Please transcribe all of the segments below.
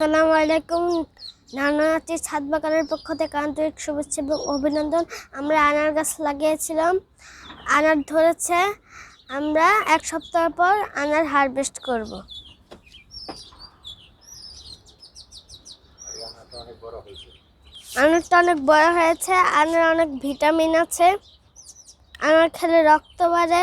আসসালামু আলাইকুম। নানানাতি ছাদ বাগানের পক্ষ থেকে আন্তরিক শুভেচ্ছা এবং অভিনন্দন। আমরা আনার গাছ লাগিয়েছিলাম। আনার ধরেছে। আমরা এক সপ্তাহ পর আনার হারভেস্ট করব। আনারটা অনেক বড় হয়েছে। আনার অনেক ভিটামিন আছে। আনার খেলে রক্ত বাড়ে।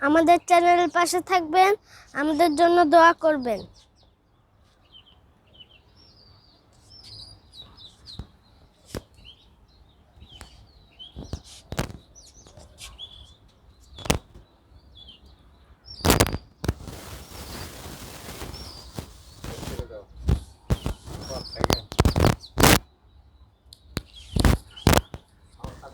আমাদের চ্যানেলের পাশে থাকবেন আমাদের জন্য দোয়া করবেন।